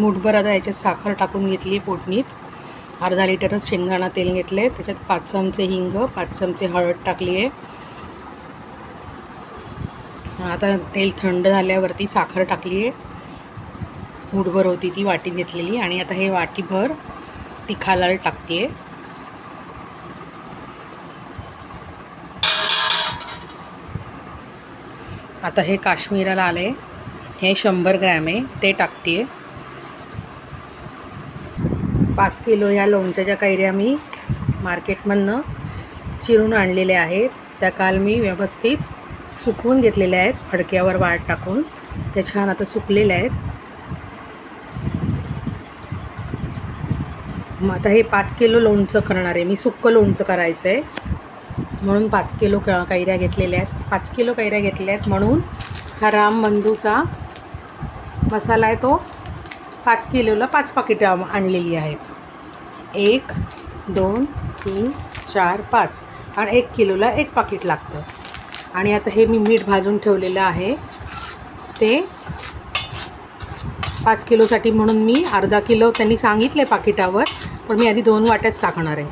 मूठभर आता याच्यात साखर टाकून घेतली आहे फोडणीत. अर्धा लिटरच शेंगदाणा तेल घेतलं आहे त्याच्यात पाच चमचे हिंग पाच चमचे हळद टाकली आहे आता तेल थंड झाल्यावरती साखर टाकली आहे मूठभर होती ती वाटी घेतलेली. आणि आता हे वाटीभर तिखालाल टाकते आहे आता हे काश्मीराला आहे हे शंभर ग्रॅम आहे. ते टाकते आहे पाच किलो ह्या लोणच्याच्या कैऱ्या मी मार्केटमधनं चिरून आणलेल्या आहेत. त्या काल मी व्यवस्थित सुकवून घेतलेल्या आहेत. फडक्यावर वाट टाकून त्या छान आता सुकलेल्या आहेत. मग आता हे पाच किलो लोणचं करणार आहे. मी सुक्कं लोणचं करायचं आहे म्हणून पाच किलो क कैऱ्या घेतलेल्या आहेत. पाच किलो कैऱ्या घेतल्या आहेत. म्हणून हा रामबंधूचा मसाला आहे तो पाच किलोला पाच पाकिटं आणलेली आहेत. एक दोन तीन चार पाच. आणि एक किलोला एक पाकिट लागतं. आणि आता हे मी मीठ भाजून ठेवलेलं आहे. ते पाच किलोसाठी म्हणून मी अर्धा किलो त्यांनी सांगितले पाकिटावर पण मी आधी दोन वाट्याच टाकणार आहे.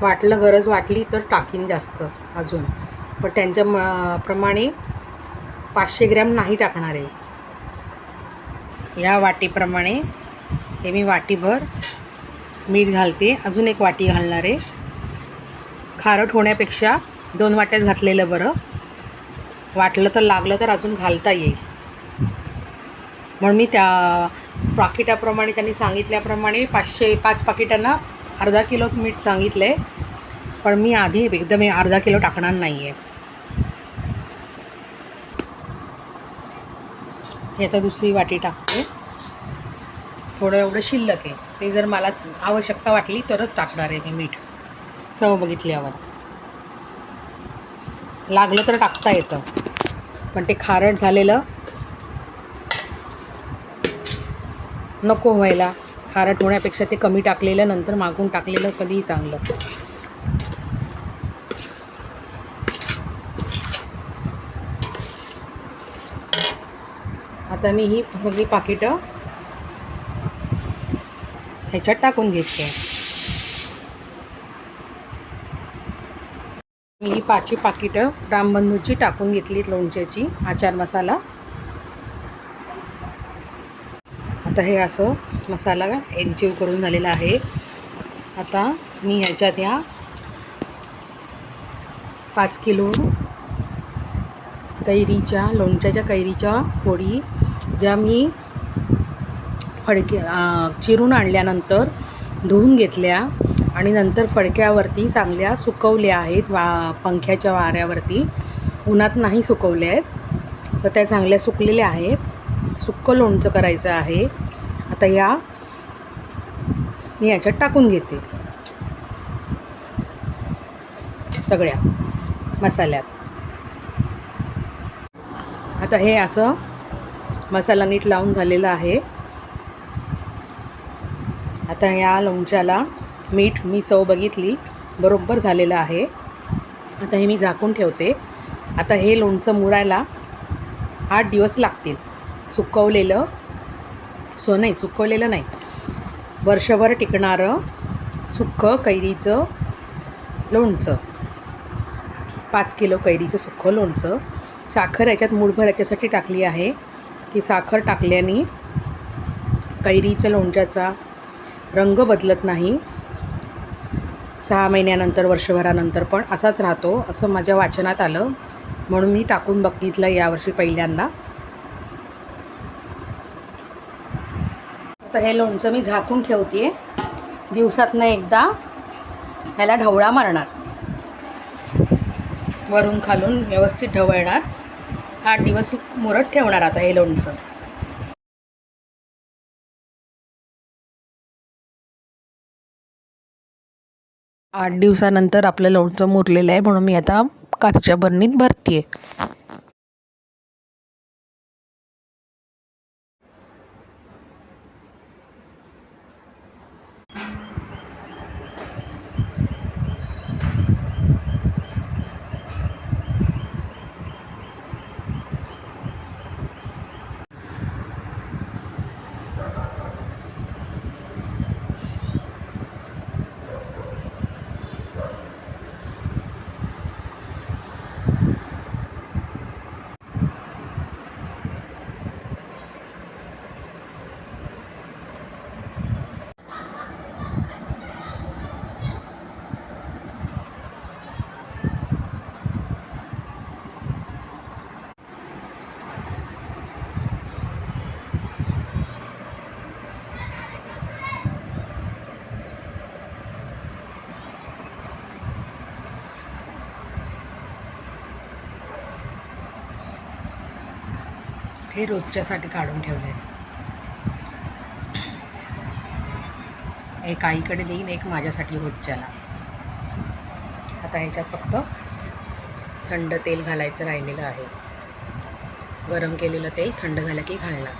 वाटलं गरज वाटली तर टाकीन जास्त अजून. पण त्यांच्या म प्रमाणे पाचशे ग्रॅम नाही टाकणार आहे. या वाटीप्रमाणे हे मी वाटीभर मीठ घालते. अजून एक वाटी घालणार आहे. खारट होण्यापेक्षा दोन वाट्यात घातलेलं बरं. वाटलं तर लागलं तर अजून घालता येईल. म्हणून मी त्या पाकिटाप्रमाणे त्यांनी सांगितल्याप्रमाणे पाचशे पाच पाकिटांना अर्धा किलो मीठ सांगितलं आहे पण मी आधी एकदम अर्धा किलो टाकणार नाही आहे हे आता दुसरी वाटी टाकते. थोडं एवढं शिल्लक आहे. ते जर मला आवश्यकता वाटली तरच टाकणार आहे मी मीठ. चव बघितल्यावर. लागलं तर टाकता येतं. पण ते खारट झालेलं नको व्हायला. खारट होण्यापेक्षा ते कमी टाकलेलं नंतर मागून टाकलेलं कधीही चांगलं. आता मी ही सगळी पाकिटं ह्याच्यात टाकून घेते मी ही पाचही पाकिटं रामबंधूची टाकून घेतलीत लोणच्याची आचार मसाला. आता हे असं मसाला एकजीव करून झालेला आहे. आता मी ह्याच्यात ह्या पाच किलो कैरीच्या लोणच्याच्या कैरीच्या पोळी ज्या मी फडके चिरून आणल्यानंतर धुवून घेतल्या आणि नंतर फडक्यावरती चांगल्या सुकवल्या आहेत वा पंख्याच्या वाऱ्यावरती. उन्हात नाही सुकवल्या आहेत तर त्या चांगल्या सुकलेल्या आहेत. सुक्कं लोणचं करायचं आहे. आता या मी याच्यात टाकून घेते. सगळ्या मसाल्यात. आता हे असं मसाला नीट लावून झालेला आहे. आता या लोणच्याला मीठ मी चव बघितली बरोबर झालेलं आहे. आता हे मी झाकून ठेवते. आता हे लोणचं मुरायला आठ दिवस लागतील. सुकवलेलं सो नाही सुकवलेलं नाही. वर्षभर टिकणारं सुक्कं कैरीचं लोणचं. पाच किलो कैरीचं सुक्कं लोणचं. साखर याच्यात मूठभर याच्यासाठी टाकली आहे. की साखर टाकल्याने कैरीच्या लोणच्याचा रंग बदलत नाही. सहा महिन्यानंतर वर्षभरानंतर पण असाच राहतो असं माझ्या वाचनात आलं. म्हणून मी टाकून बघितलं यावर्षी पहिल्यांदा. तर हे लोणचं मी झाकून ठेवते दिवसातनं एकदा ह्याला ढवळा मारणार. वरून खालून व्यवस्थित ढवळणार. आठ दिवस मुरत ठेवणार आता हे लोणचं. आठ दिवसानंतर आपलं लोणचं मुरलेलं आहे म्हणून मी आता काचच्या बरणीत भरते हे रोजच्यासाठी काढून ठेवले एक आईकडे देईन एक माझ्यासाठी रोजच्याला. आता ह्याच्यात फक्त थंड तेल घालायचं राहिलेलं आहे. गरम केलेलं तेल थंड झालं की घालणार.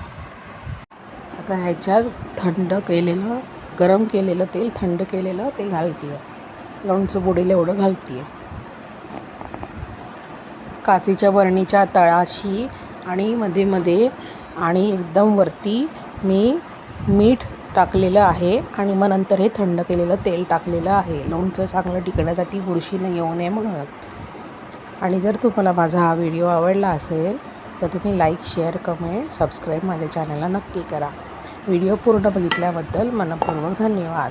आता ह्याच्यात थंड केलेलं गरम केलेलं तेल थंड केलेलं ते घालते लोणचं बुडीला एवढं घालते काचेच्या बरणीच्या तळाशी आणि मध्ये मध्ये आणि एकदम वरती मी मीठ टाकलेलं आहे आणि मग नंतर हे थंड केलेलं तेल टाकलेलं आहे. लोणचं चांगलं टिकण्यासाठी बुरशीनं येऊ नये म्हणून. आणि जर तुम्हाला माझा हा व्हिडिओ आवडला असेल तर तुम्ही लाईक शेअर कमेंट सबस्क्राईब माझ्या चॅनलला नक्की करा. व्हिडिओ पूर्ण बघितल्याबद्दल मनपूर्वक धन्यवाद.